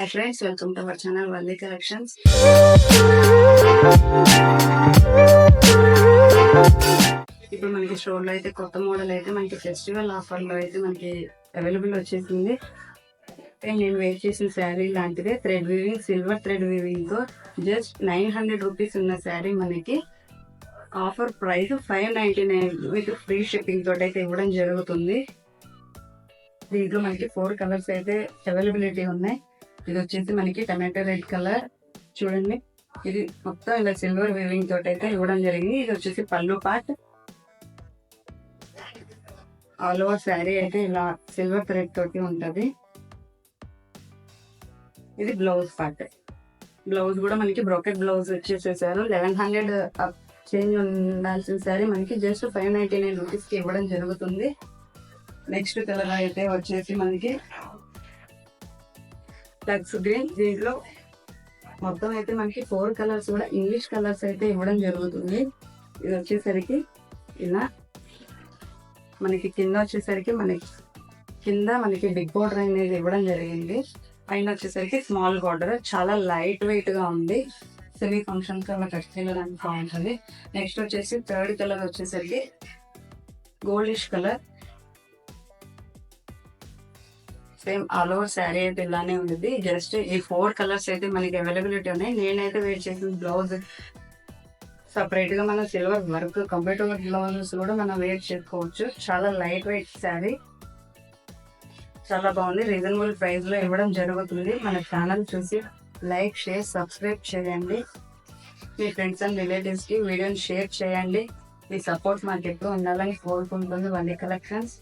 Hi friends welcome to our channel Valli collections ఇప్పుడు మనకి స్టోర్లో అయితే కొత్త మోడల్ అయితే మనకి ఫెస్టివల్ ఆఫర్లో అయితే మనకి అవైలబుల్ వచ్చేసింది. నేను వేర్ చేసిన శారీ లాంటిదే థ్రెడ్ వీవింగ్ సిల్వర్ థ్రెడ్ వీవింగ్తో జస్ట్ నైన్ హండ్రెడ్ రూపీస్ ఉన్న శారీ మనకి offer price five ninety nine with free shipping తోటి అయితే ఇవ్వడం జరుగుతుంది. దీంట్లో మనకి ఫోర్ కలర్స్ అయితే అవైలబిలిటీ ఉన్నాయి. ఇది వచ్చేసి మనకి టమాటో రెడ్ కలర్. చూడండి. ఇది మొత్తం ఇలా సిల్వర్ వేవింగ్ తోటి అయితే ఇవ్వడం జరిగింది. ఇది వచ్చేసి పళ్ళు పార్ట్ ఆల్ ఓవర్ శారీ అయితే ఇలా సిల్వర్ థ్రెడ్ తోటి ఉంటుంది. ఇది బ్లౌజ్ పార్ట్ బ్లౌజ్ కూడా మనకి బ్రోకెట్ బ్లౌజ్ వచ్చేసేసారు. లెవెన్ హండ్రెడ్ చేంజ్ ఉండాల్సిన శారీ మనకి జస్ట్ ఫైవ్ నైన్టీ నైన్ రూపీస్కి ఇవ్వడం జరుగుతుంది. నెక్స్ట్ కలర్ అయితే వచ్చేసి మనకి టక్స్ గ్రీన్ దీంట్లో మొత్తం అయితే మనకి ఫోర్ కలర్స్ కూడా ఇంగ్లీష్ కలర్స్ అయితే ఇవ్వడం జరుగుతుంది. ఇది వచ్చేసరికి ఇలా మనకి కింద వచ్చేసరికి మనకి కింద మనకి బిగ్ బోర్డర్ అనేది ఇవ్వడం జరిగింది. పైన వచ్చేసరికి స్మాల్ బోర్డర్ చాలా లైట్ వెయిట్గా ఉంది. సెమీ ఫంక్షన్ అలా కట్ చేయడానికి బాగుంటుంది. నెక్స్ట్ వచ్చేసి థర్డ్ కలర్ వచ్చేసరికి goldish colour same all over saree అయితే ఇలానే ఉంది జస్ట్ ఈ ఫోర్ కలర్స్ అయితే మనకి అవైలబిలిటీ ఉన్నాయి. నేనైతే వేర్ చేసిన బ్లౌజ్ సపరేట్గా మనం సిల్వర్ వర్క్ కంప్యూటర్ బ్లౌజెస్ కూడా మనం వేర్ చేసుకోవచ్చు. చాలా లైట్ వెయిట్ శారీ. చాలా బాగుంది. రీజనబుల్ ప్రైస్లో ఇవ్వడం జరుగుతుంది. మన ఛానల్ చూసి లైక్ షేర్ సబ్స్క్రైబ్ చేయండి. మీ ఫ్రెండ్స్ అండ్ రిలేటివ్స్కి వీడియోని షేర్ చేయండి. మీ సపోర్ట్ మాకు ఎప్పుడు ఉండాలని కోరుకుంటుంది వన్ కలెక్షన్స్.